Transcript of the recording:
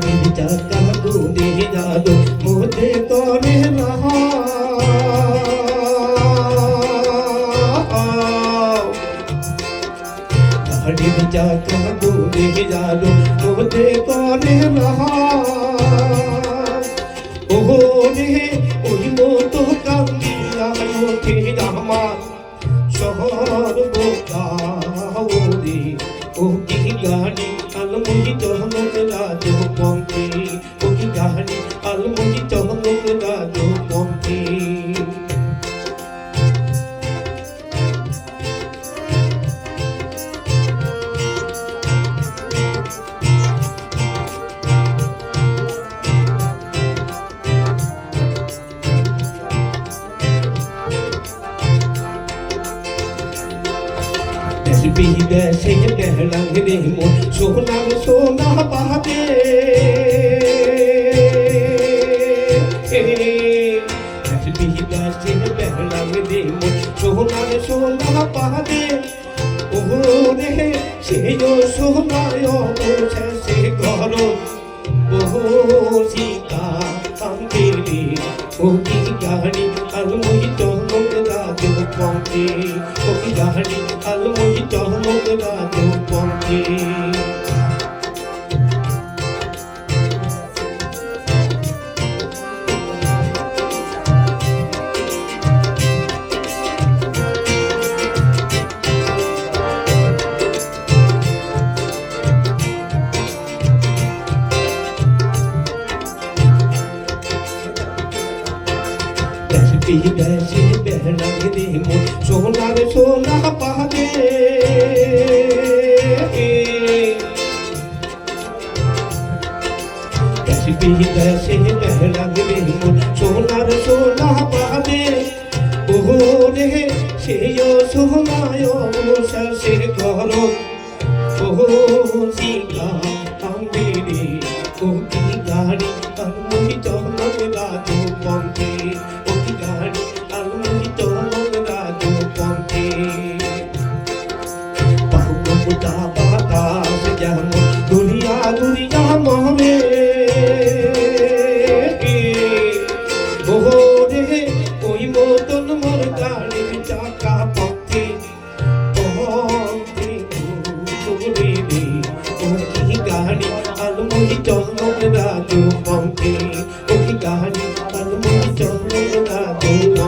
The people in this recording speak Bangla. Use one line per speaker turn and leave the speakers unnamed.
গাড়ির চাকা গুনে যাদো মোদে করে রহা। গাড়ির চাকা গুনে যাদো মোদে করে রহা। ওহো রে ওই মতো কান্দিয়া ওঠে আমার শহর বোকাওরে ও কি গাড়ি আলমুনি কি গাড়ি আলমুনি চহলক রাজ পঙ্কে দেশবি দেশে গেলাম রে মোর সোনার সোনা পাহাড়ে ওহো রে সেই সোনায় অবশেষে ঘর। ওহো, সীতা কান্তে রে ও কি গাড়ি আলমুই চমক রাজ পঙ্কে ও কি গাড়ি আলমুই চমক রাজ পঙ্কে দেশবি দেশে বেহলাম রে মোর সোনার সোনা পাহাড়ে দেশবি দেশে বেহলাম রে মোর সোনার সোনা পাহাড়ে ওহো রে সেই সোনায় অবশেষে ঘর ওহো সীতা ওহি গানি আর মোহি চহমরা দু মঙ্গিল ওহি গানি আর মোহি চহমরা দু